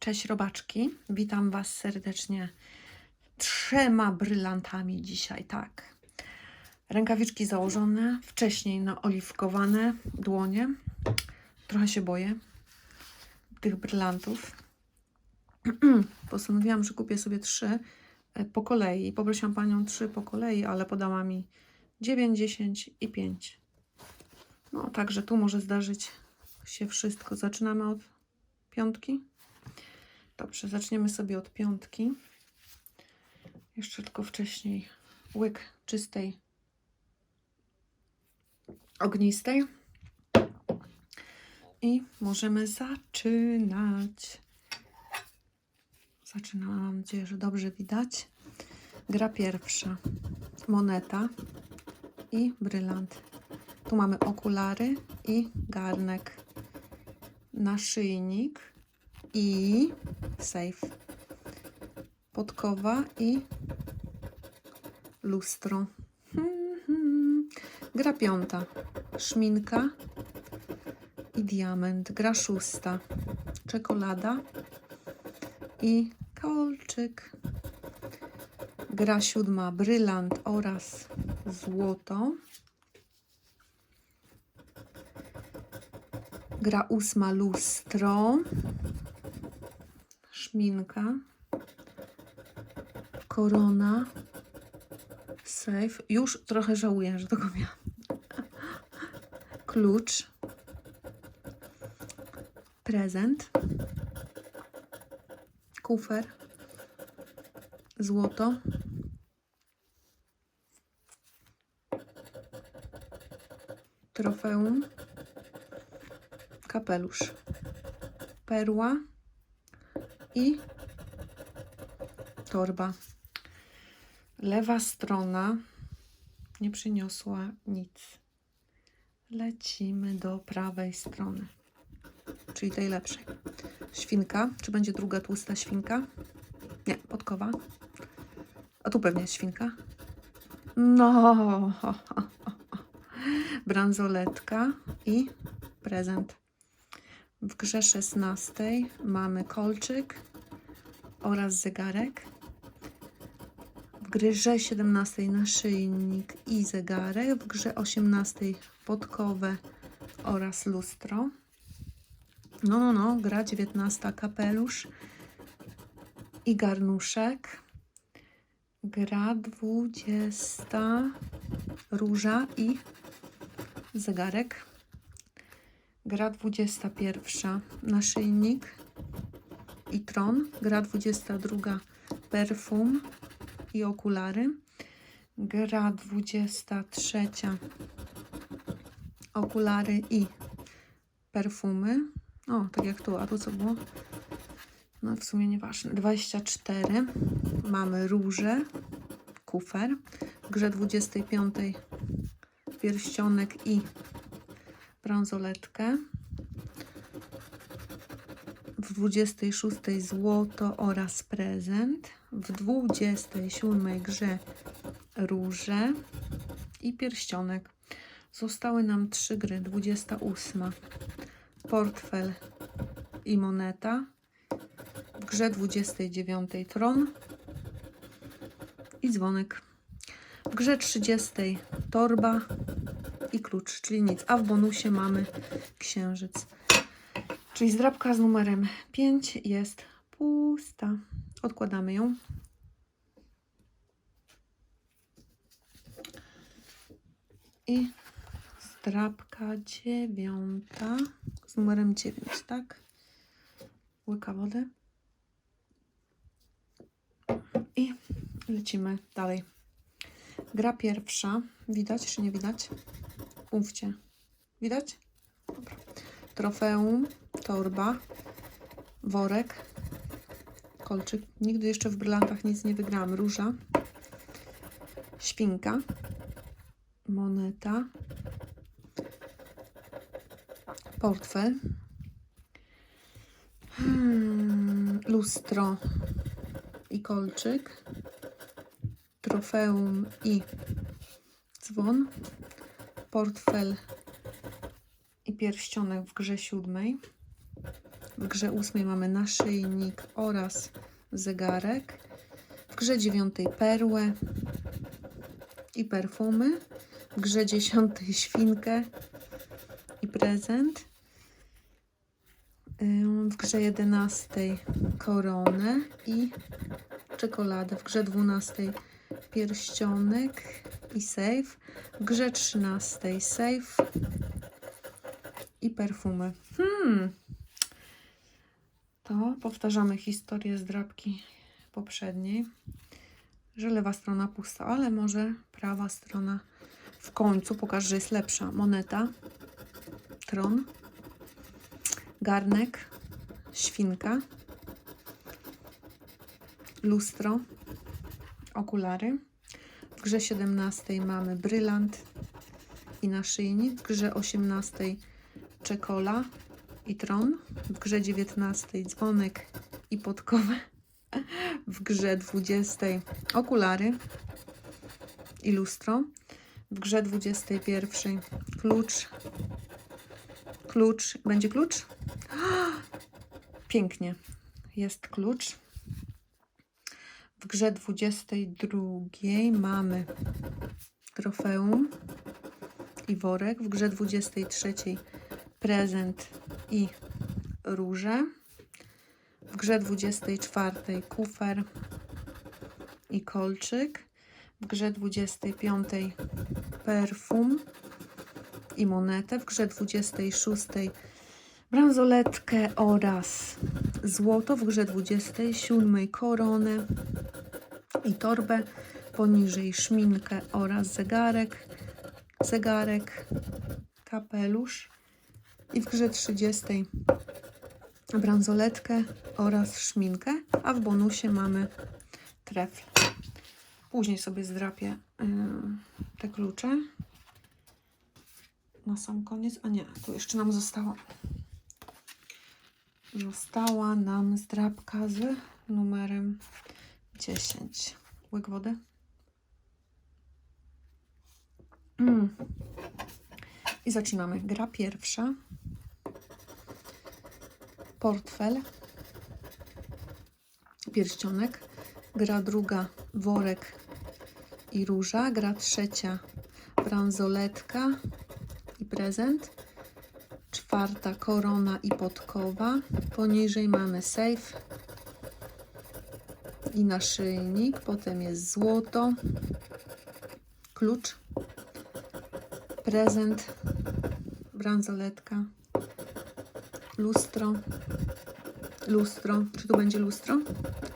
Cześć robaczki, witam Was serdecznie trzema brylantami dzisiaj, tak. Rękawiczki założone, wcześniej naoliwkowane dłonie. Trochę się boję tych brylantów. Postanowiłam, że kupię sobie trzy e, po kolei. Poprosiłam Panią trzy po kolei, ale podała mi 9, 10 i 5. No, także tu może zdarzyć się wszystko. Zaczynamy od piątki. Dobrze, zaczniemy sobie od piątki. Jeszcze tylko wcześniej łyk czystej, ognistej. I możemy zaczynać. Zaczynamy, mam nadzieję, że dobrze widać. Gra pierwsza. Moneta i brylant. Tu mamy okulary i garnek. Naszyjnik i safe. Podkowa i lustro. Gra piąta. Szminka i diament. Gra szósta. Czekolada i kolczyk. Gra siódma. Brylant oraz złoto. Gra ósma. Lustro szminka, korona, safe. Już trochę żałuję, że tego miałam. Klucz, prezent, kufer, złoto, trofeum, kapelusz, perła i torba. Lewa strona nie przyniosła nic. Lecimy do prawej strony, czyli tej lepszej. Świnka. Czy będzie druga tłusta świnka? Nie, podkowa. A tu pewnie jest świnka. No, bransoletka i prezent. W grze 16 mamy kolczyk oraz zegarek. W grze 17 naszyjnik i zegarek. W grze 18 podkowę oraz lustro. No, no, no, gra 19 kapelusz i garnuszek. Gra 20 róża i zegarek. Gra 21 naszyjnik i tron. Gra 22 perfum i okulary. Gra 23 okulary i perfumy. O, tak jak tu, a tu co było? No w sumie nieważne. 24 mamy róże, kufer. W grze 25 pierścionek i bransoletkę. W 26 złoto oraz prezent. W 27 grze róże i pierścionek. Zostały nam trzy gry. 28 portfel i moneta. W grze 29 tron i dzwonek. W grze 30 torba i klucz, czyli nic. A w bonusie mamy księżyc. Czyli zdrabka z numerem 5 jest pusta. Odkładamy ją. I zdrabka dziewiąta z numerem 9, tak? Łyka wody. I lecimy dalej. Gra pierwsza. Widać czy nie widać? Mówcie. Widać? Dobra. Trofeum, torba, worek, kolczyk. Nigdy jeszcze w brylantach nic nie wygrałam. Róża, świnka, moneta, portfel, hmm, lustro i kolczyk, trofeum i dzwon, portfel i pierścionek w grze siódmej, W grze ósmej mamy naszyjnik oraz zegarek. W grze dziewiątej perłę i perfumy. W grze dziesiątej świnkę i prezent. W grze jedenastej koronę i czekoladę. W grze dwunastej pierścionek i safe. W grze trzynastej safe i perfumy. Hmm. To powtarzamy historię z drapki poprzedniej, że lewa strona pusta, ale może prawa strona w końcu pokaże, że jest lepsza. Moneta, tron, garnek, świnka, lustro, okulary. W grze 17 mamy brylant i naszyjnik. W grze 18 czekola i tron. W grze 19 dzwonek i podkowę. W grze 20 okulary i lustro. W grze 21 klucz. Klucz. Będzie klucz? Pięknie. Jest klucz. W grze 22 mamy trofeum i worek. W grze 23 prezent i róże. W grze 24 kufer i kolczyk. W grze 25 perfum i monetę. W grze 26 bransoletkę oraz złoto. W grze 27 koronę i torbę. Poniżej szminkę oraz zegarek. Zegarek, kapelusz. I w grze 30 bransoletkę oraz szminkę, a w bonusie mamy trefl. Później sobie zdrapię yy, te klucze. Na sam koniec, a nie, tu jeszcze nam zostało. Została nam zdrapka z numerem 10. Łyk wody. Mm. I zaczynamy. Gra pierwsza. Portfel. Pierścionek. Gra druga. Worek i róża. Gra trzecia. Bransoletka i prezent. Czwarta. Korona i podkowa. Poniżej mamy safe i naszyjnik. Potem jest złoto. Klucz prezent, bransoletka, lustro, lustro. Czy tu będzie lustro?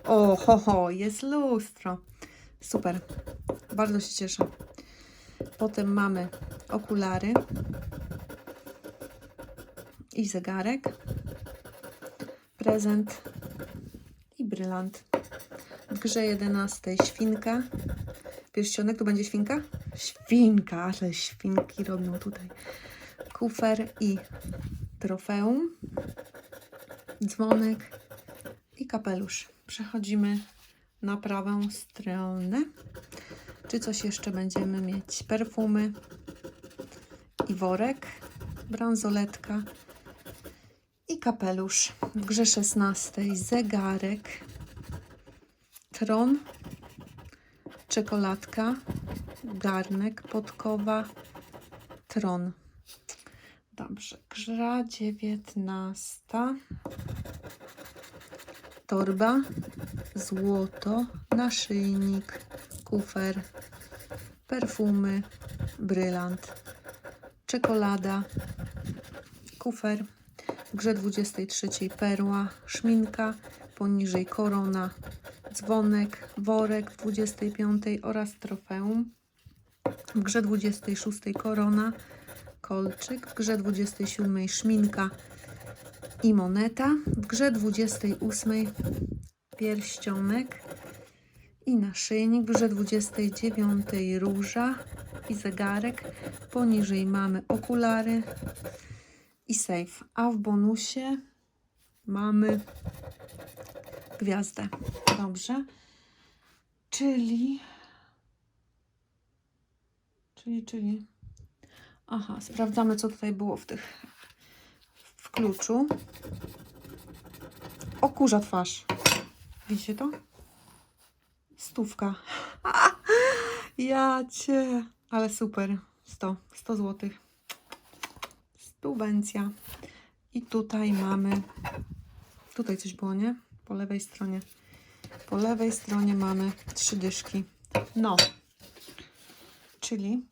O, ho, ho, jest lustro. Super, bardzo się cieszę. Potem mamy okulary i zegarek, prezent i brylant. W grze 11 świnka, pierścionek, tu będzie świnka? Świnka, ale świnki robią tutaj. Kufer i trofeum, dzwonek i kapelusz. Przechodzimy na prawą stronę. Czy coś jeszcze będziemy mieć? Perfumy i worek, bransoletka i kapelusz. W grze 16 zegarek, tron, czekoladka, garnek, podkowa, tron. Dobrze, gra 19. Torba, złoto, naszyjnik, kufer, perfumy, brylant, czekolada, kufer. W grze 23 perła, szminka, poniżej korona, dzwonek, worek w 25 oraz trofeum. W grze 26 korona, kolczyk. W grze 27 szminka i moneta. W grze 28 pierścionek i naszyjnik. W grze 29 róża i zegarek. Poniżej mamy okulary i safe. A w bonusie mamy gwiazdę. Dobrze. Czyli. Czyli, czyli. Aha, sprawdzamy, co tutaj było w tych. w kluczu. okurza twarz. Widzicie to? Stówka. Ja cię. Ale super. 100. 100 zł. Stubencja. I tutaj mamy... Tutaj coś było, nie? Po lewej stronie. Po lewej stronie mamy trzy dyszki. No. Czyli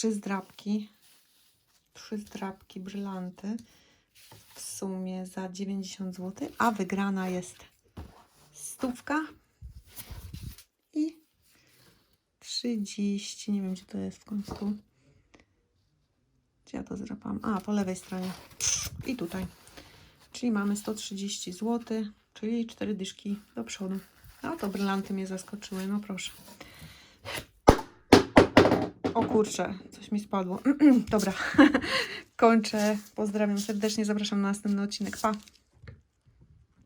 trzy zdrabki. Trzy zdrabki brylanty w sumie za 90 zł, a wygrana jest stówka i 30, nie wiem gdzie to jest w końcu. Gdzie ja to zdrapałam? A, po lewej stronie. I tutaj. Czyli mamy 130 zł, czyli 4 dyszki do przodu. No to brylanty mnie zaskoczyły, no proszę. O kurczę, mi spadło. Dobra, kończę. Pozdrawiam serdecznie, zapraszam na następny odcinek. Pa!